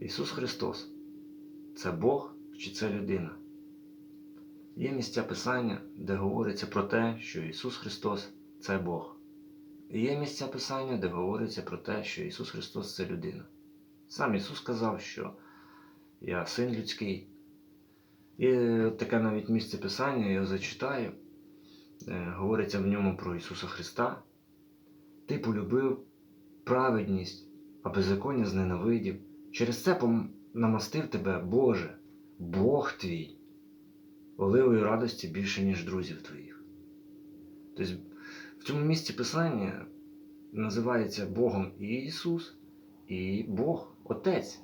Ісус Христос це Бог чи це людина? Є місця Писання, де говориться про те, що Ісус Христос це Бог. І є місця Писання, де говориться про те, що Ісус Христос це людина. Сам Ісус сказав, що я син людський. І таке навіть місце Писання, я його зачитаю. Е, Говориться в ньому про Ісуса Христа. Ти полюбив праведність, а беззаконня зненавидів. Через це намастив тебе, Боже, Бог твій, оливою радості більше, ніж друзів твоїх. Тобто в цьому місці Писання називається Богом і Ісус, і Бог, Отець.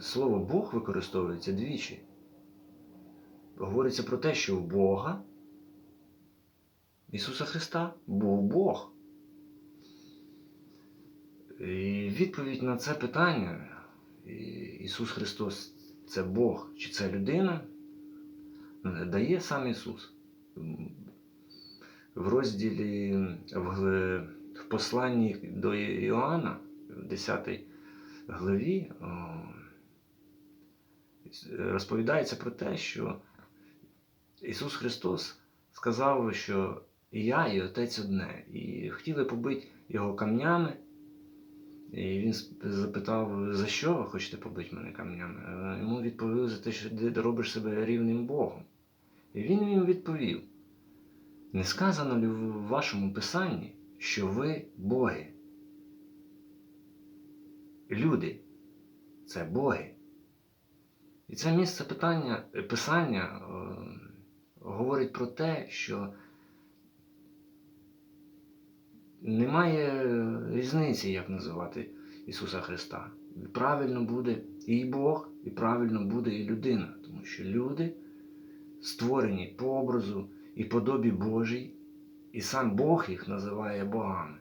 Слово Бог використовується двічі. Говориться про те, що в Бога, Ісуса Христа, був Бог. І відповідь на це питання, Ісус Христос це Бог чи це людина, дає сам Ісус. В розділі в, в посланні до Іоанна, в 10 главі, розповідається про те, що Ісус Христос сказав, що і я, і Отець одне. І хотіли побити його камнями. І він запитав, за що ви хочете побити мене камнями? Е, Йому відповіли за те, що ти робиш себе рівним Богом. І він їм відповів: не сказано ли в вашому писанні, що ви боги? Люди це боги. І це місце питання, писання е, говорить про те, що немає різниці, як називати Ісуса Христа. Правильно буде і Бог, і правильно буде і людина, тому що люди створені по образу і подобі Божій, і сам Бог їх називає богами.